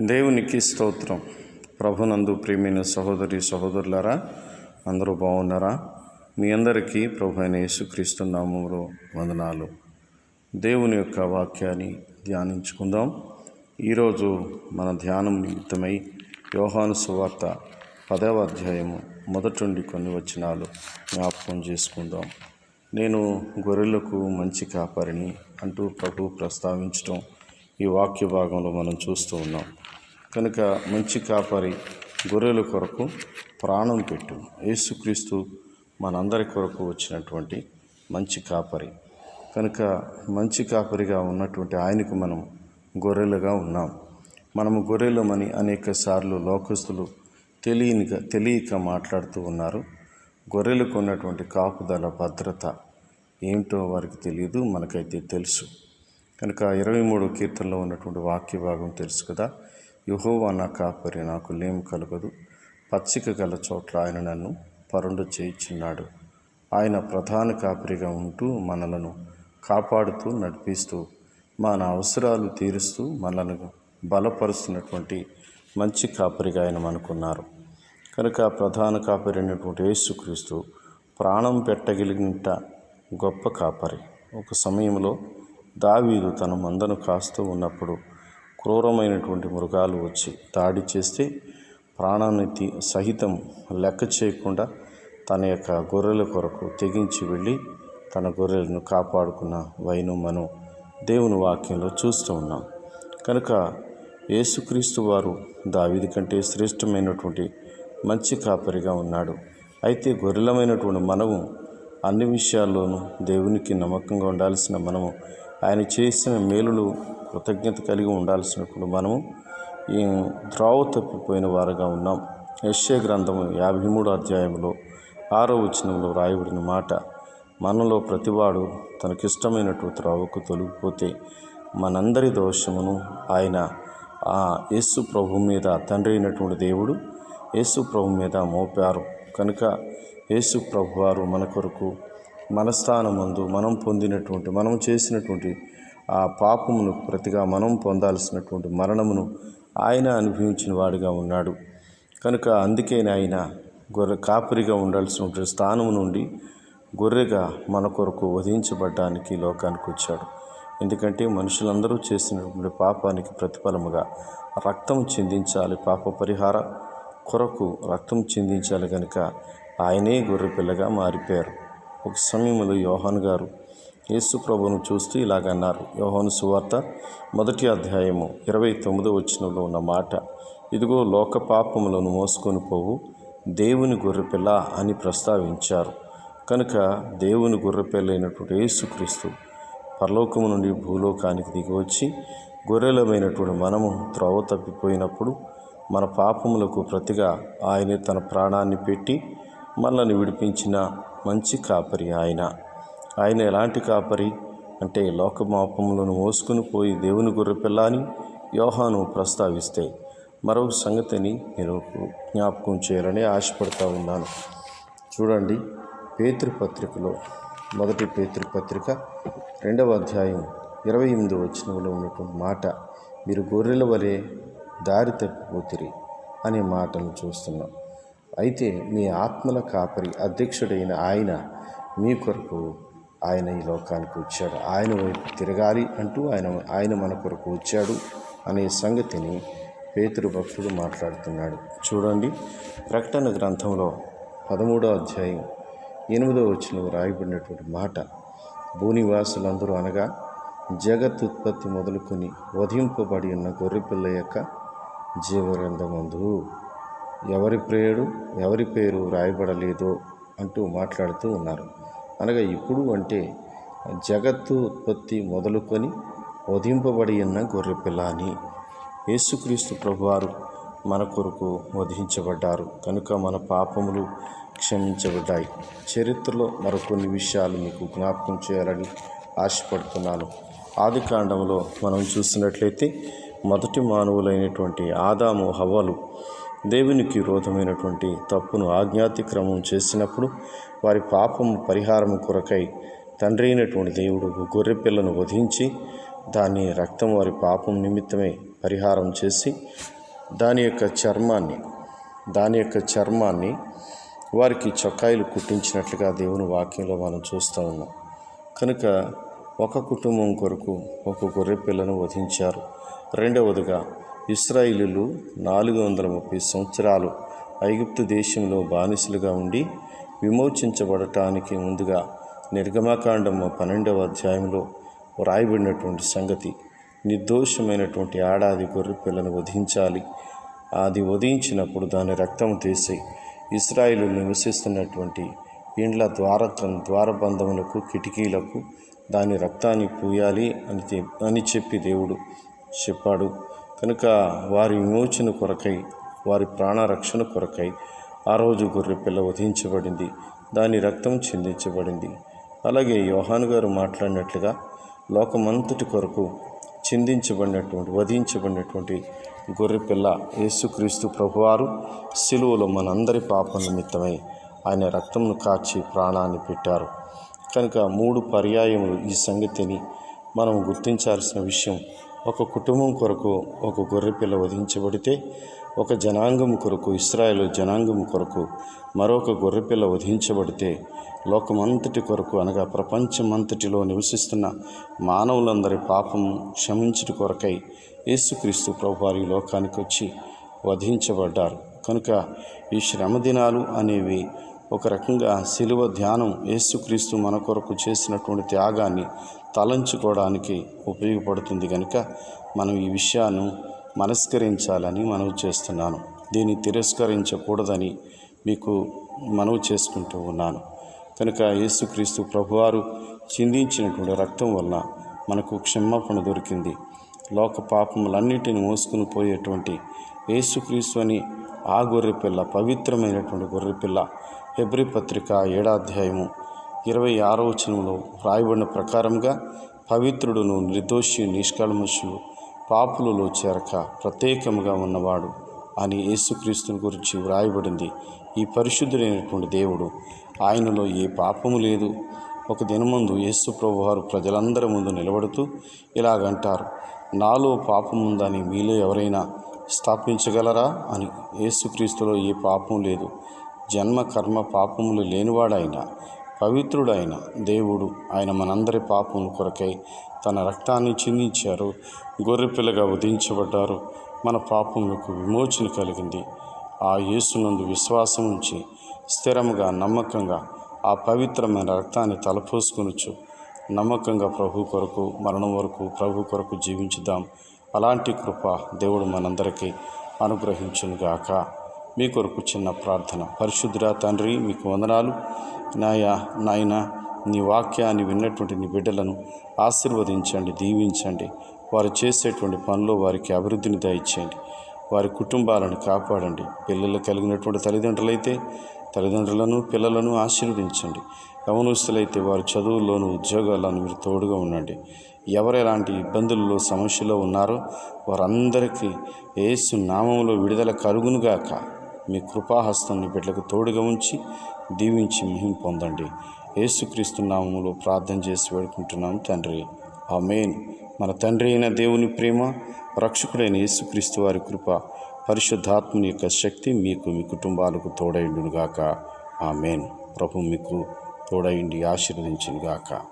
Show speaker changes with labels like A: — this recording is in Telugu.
A: దేవునికి స్తోత్రం. ప్రభునందు ప్రేమైన సహోదరి సహోదరులారా అందరూ బాగున్నారా? మీ అందరికీ ప్రభు అయిన యేసుక్రీస్తు నామంలో వందనాలు. దేవుని యొక్క వాక్యాన్ని ధ్యానించుకుందాం. ఈరోజు మన ధ్యానం నిమిత్తమై యోహాను సువార్త పదవ అధ్యాయము మొదటి కొన్ని వచనాలు జ్ఞాపకం చేసుకుందాం. నేను గొర్రెలకు మంచి కాపరిని అంటూ ప్రభు ప్రస్తావించడం ఈ వాక్య భాగంలో మనం చూస్తూ ఉన్నాం. కనుక మంచి కాపరి గొర్రెల కొరకు ప్రాణం పెట్టు. యేసుక్రీస్తు మనందరి కొరకు వచ్చినటువంటి మంచి కాపరి. కనుక మంచి కాపరిగా ఉన్నటువంటి ఆయనకు మనం గొర్రెలుగా ఉన్నాం. మనము గొర్రెలమని అనేక సార్లు లోకస్తులు తెలియనిగా తెలియక మాట్లాడుతూ ఉన్నారు. గొర్రెలకు ఉన్నటువంటి కాపుదల భద్రత ఏమిటో వారికి తెలియదు మనకైతే తెలుసు. కనుక ఇరవై మూడు కీర్తనలో ఉన్నటువంటి వాక్య భాగం తెలుసు కదా? యుహోవా నా కాపరి నాకు లేం కలగదు. పచ్చిక గల చోట్ల ఆయన నన్ను పరుండు చేయించున్నాడు. ఆయన ప్రధాన కాపరిగా ఉంటూ మనలను కాపాడుతూ నడిపిస్తూ మన అవసరాలు తీరుస్తూ మనలను బలపరుస్తున్నటువంటి మంచి కాపరిగా ఆయన మనకున్నారు. కనుక ప్రధాన కాపరి అయినటువంటి యేసుక్రీస్తు ప్రాణం పెట్టగలిగినట గొప్ప కాపరి. ఒక సమయంలో దావీదు తన మందను కాస్తూ ఉన్నప్పుడు క్రూరమైనటువంటి మృగాలు వచ్చి దాడి చేస్తే ప్రాణాన్ని తీ సహితం లెక్క చేయకుండా తన యొక్క గొర్రెల కొరకు తెగించి వెళ్ళి తన గొర్రెలను కాపాడుకున్న వైను మనం దేవుని వాక్యంలో చూస్తూ ఉన్నాం. కనుక యేసుక్రీస్తు వారు దావిది కంటే శ్రేష్టమైనటువంటి మంచి కాపరిగా ఉన్నాడు. అయితే గొర్రెలమైనటువంటి మనము అన్ని విషయాల్లోనూ దేవునికి నమ్మకంగా ఉండాల్సిన మనము ఆయన చేసిన మేలులు కృతజ్ఞత కలిగి ఉండాల్సినప్పుడు మనము ఈ ద్రావ తప్పిపోయిన వారుగా ఉన్నాం. యశ్య గ్రంథము యాభై మూడు అధ్యాయంలో ఆరో వచనంలో రాయబడిన మాట మనలో ప్రతివాడు తనకిష్టమైనట్టు త్రావకు తొలగిపోతే మనందరి దోషమును ఆయన ఆ యేసు ప్రభు మీద తండ్రి అయినటువంటి దేవుడు యేసు ప్రభు మీద మోపారు. కనుక యేసు ప్రభు వారు మన కొరకు మనస్థానమందు మనం పొందినటువంటి మనం చేసినటువంటి ఆ పాపమును ప్రతిగా మనం పొందాల్సినటువంటి మరణమును ఆయన అనుభవించిన వాడిగా ఉన్నాడు. కనుక అందుకే ఆయన గొర్రె కాపరిగా ఉండాల్సినటువంటి స్థానం నుండి గొర్రెగా మన కొరకు వధించబడ్డానికి లోకానికి వచ్చాడు. ఎందుకంటే మనుషులందరూ చేసినటువంటి పాపానికి ప్రతిఫలముగా రక్తం చెందించాలి. పాప పరిహార కొరకు రక్తం చెందించాలి కనుక ఆయనే గొర్రె పిల్లగా మారిపోయారు. ఒక సమయంలో యోహాన్ గారు యేసు ప్రభును చూస్తూ ఇలాగన్నారు యోహాను సువార్త మొదటి అధ్యాయము ఇరవై తొమ్మిదో వచనంలో ఉన్న మాట ఇదిగో లోక పాపములను మోసుకొని పోవు దేవుని గొర్రెపిల్ల అని ప్రస్తావించారు. కనుక దేవుని గొర్రెపిల్ల అయినటువంటి యేసుక్రీస్తు పరలోకము నుండి భూలోకానికి దిగి వచ్చి గొర్రెలమైనటువంటి మనము త్రోవ తప్పిపోయినప్పుడు మన పాపములకు ప్రతిగా ఆయనే తన ప్రాణాన్ని పెట్టి మనల్ని విడిపించిన మంచి కాపరి ఆయన. ఆయన ఎలాంటి కాపరి? అంటే లోకమాపములను మోసుకుని పోయి దేవుని గొర్రెపిల్ల అని యోహాను ప్రస్తావిస్తే మరొక సంగతిని నేను జ్ఞాపకం చేయాలని ఆశపడతా ఉన్నాను. చూడండి పేతృపత్రికలో మొదటి పేతృపత్రిక రెండవ అధ్యాయం ఇరవై ఎనిమిది వచనంలో ఉన్నటువంటి మాట మీరు గొర్రెల వలె దారి తప్పిపోతిరి అనే మాటను చూస్తున్నాం. అయితే మీ ఆత్మల కాపరి అధ్యక్షుడైన ఆయన మీ కొరకు ఆయన ఈ లోకానికి వచ్చాడు. ఆయన వైపు తిరగాలి అంటూ ఆయన ఆయన మన కొరకు వచ్చాడు అనే సంగతిని పేతురు భక్తుడు మాట్లాడుతున్నాడు. చూడండి ప్రకటన గ్రంథంలో పదమూడో అధ్యాయం ఎనిమిదో వచ్చిన రాయబడినటువంటి మాట భూనివాసులందరూ అనగా జగత్ ఉత్పత్తి మొదలుకొని వధింపబడి ఉన్న గొర్రెపిల్ల యొక్క జీవగ్రంథమందు ఎవరి ప్రేయుడు ఎవరి పేరు రాయబడలేదో అంటూ మాట్లాడుతూ ఉన్నారు. అనగా ఇప్పుడు అంటే జగత్తు ఉత్పత్తి మొదలుకొని వధింపబడి ఉన్న గొర్రెపిల్ల అని యేసుక్రీస్తు ప్రభువారు మన కొరకు వధించబడ్డారు. కనుక మన పాపములు క్షమించబడ్డాయి. చరిత్రలో మరికొన్ని విషయాలు మీకు జ్ఞాపకం చేయాలని ఆశపడుతున్నాను. ఆది కాండంలో మనం చూసినట్లయితే మొదటి మానవులైనటువంటి ఆదాము హవ్వలు దేవునికి విరోధమైనటువంటి తప్పును ఆజ్ఞాతిక్రమం చేసినప్పుడు వారి పాపం పరిహారం కొరకై తండ్రి అయినటువంటి దేవుడు గొర్రె పిల్లను వధించి దాని రక్తం వారి పాపం నిమిత్తమే పరిహారం చేసి దాని యొక్క చర్మాన్ని దాని యొక్క చర్మాన్ని వారికి చొక్కాయిలు కుట్టించినట్లుగా దేవుని వాక్యంలో మనం చూస్తూ ఉన్నాం. కనుక ఒక కుటుంబం కొరకు ఒక గొర్రె పిల్లను వధించారు. రెండవదిగా ఇస్రాయిలు నాలుగు వందల ముప్పై సంవత్సరాలు ఐగుప్తు దేశంలో బానిసలుగా ఉండి విమోచించబడటానికి ముందుగా నిర్గమకాండము పన్నెండవ అధ్యాయంలో వ్రాయబడినటువంటి సంగతి నిర్దోషమైనటువంటి ఆడాది గొర్రె పిల్లను వధించాలి. అది వధించినప్పుడు దాని రక్తం తీసి ఇస్రాయిలు నివసిస్తున్నటువంటి ఇండ్ల ద్వార ద్వారబంధములకు కిటికీలకు దాని రక్తాన్ని పూయాలి అని అని చెప్పి దేవుడు చెప్పాడు. కనుక వారి విమోచన కొరకై వారి ప్రాణరక్షణ కొరకై ఆ రోజు గొర్రె పిల్ల వధించబడింది. దాని రక్తం చిందించబడింది. అలాగే యోహాను గారు మాట్లాడినట్లుగా లోకమంతటి కొరకు చిందించబడినటువంటి వధించబడినటువంటి గొర్రెపిల్ల యేసుక్రీస్తు ప్రభువారు సిలువలో మనందరి పాప నిమిత్తమై ఆయన రక్తంను కాచి ప్రాణాన్ని పెట్టారు. కనుక మూడు పర్యాయములు ఈ సంగతిని మనం గుర్తించాల్సిన విషయం ఒక కుటుంబం కొరకు ఒక గొర్రెపిల్ల వధించబడితే ఒక జనాంగం కొరకు ఇస్రాయేల్ జనాంగం కొరకు మరొక గొర్రెపిల్ల వధించబడితే లోకమంతటి కొరకు అనగా ప్రపంచమంతటిలో నివసిస్తున్న మానవులందరి పాపం క్షమించుట కొరకై యేసుక్రీస్తు ప్రభువారి లోకానికి వచ్చి వధించబడ్డారు. కనుక ఈ శ్రమ దినాలు అనేవి ఒక రకంగా శిలువ ధ్యానం యేసుక్రీస్తు మన కొరకు చేసినటువంటి త్యాగాన్ని తలంచుకోవడానికి ఉపయోగపడుతుంది కనుక మనం ఈ విషయాన్ని మనస్కరించాలని మనవి చేస్తున్నాను. దీన్ని తిరస్కరించకూడదని మీకు మనవి చేసుకుంటూ ఉన్నాను. కనుక యేసుక్రీస్తు ప్రభువారు చిందించినటువంటి రక్తం వల్ల మనకు క్షమాపణ దొరికింది. లోక పాపములన్నిటిని మోసుకుని పోయేటువంటి యేసుక్రీస్తు అని ఆ గొర్రెపిల్ల పవిత్రమైనటువంటి గొర్రెపిల్ల హెబ్రి పత్రిక ఏడాధ్యాయము ఇరవై ఆరో వచనంలో వ్రాయబడిన ప్రకారంగా పవిత్రుడును నిర్దోషి నిష్కల్మషులు పాపులలో చేరక ప్రత్యేకముగా ఉన్నవాడు అని యేసుక్రీస్తుని గురించి వ్రాయబడింది. ఈ పరిశుద్ధుడైనటువంటి దేవుడు ఆయనలో ఏ పాపము లేదు. ఒక దినముందు యేసు ప్రభువారు ప్రజలందరి ముందు నిలబడుతూ ఇలాగంటారు నాలో పాపముందని మీలో ఎవరైనా స్థాపించగలరా అని. యేసుక్రీస్తులో ఏ పాపం లేదు. జన్మ కర్మ పాపములు లేనివాడైన పవిత్రుడైన దేవుడు ఆయన మనందరి పాపముల కొరకై తన రక్తాన్ని చిందించారు. గొర్రెపిల్లగా వధించబడ్డారు మన పాపములకు విమోచన కలిగింది. ఆ యేసునందు విశ్వాసం ఉంచి స్థిరముగా నమ్మకంగా ఆ పవిత్రమైన రక్తాన్ని తలపోసుకొనొచ్చు నమ్మకంగా ప్రభు కొరకు మరణం వరకు ప్రభు కొరకు జీవించుదాం. అలాంటి కృప దేవుడు మనందరికీ అనుగ్రహించునుగాక. మీ కొరకు చిన్న ప్రార్థన. పరిశుద్ధురా తండ్రి మీకు వందనాలు. నాయా నాయన నీ వాక్యాన్ని విన్నటువంటి నీ బిడ్డలను ఆశీర్వదించండి దీవించండి. వారు చేసేటువంటి పనిలో వారికి అభివృద్ధిని దయచేయండి. వారి కుటుంబాలను కాపాడండి. పిల్లలు కలిగినటువంటి తల్లిదండ్రులైతే తల్లిదండ్రులను పిల్లలను ఆశీర్వదించండి. యవనస్తులైతే వారి చదువుల్లోనూ ఉద్యోగాలను మీరు తోడుగా ఉండండి. ఎవరు ఎలాంటి ఇబ్బందుల్లో సమస్యలో ఉన్నారో వారందరికీ ఏసు నామంలో విడుదల కలుగునుగాక. మీ కృపాహస్తాన్ని బిడ్డలకు తోడుగా ఉంచి దీవించి మహిం పొందండి. యేసుక్రీస్తు నామములో ప్రార్థన చేసి వేడుకుంటున్నాం తండ్రి. ఆమేన్. మన తండ్రి అయిన దేవుని ప్రేమ రక్షకుడైన యేసుక్రీస్తు వారి కృప పరిశుద్ధాత్మని యొక్క శక్తి మీకు మీ కుటుంబాలకు తోడైండునుగాక. ఆమెన్. ప్రభు మీకు తోడైండి ఆశీర్వదించునుగాక.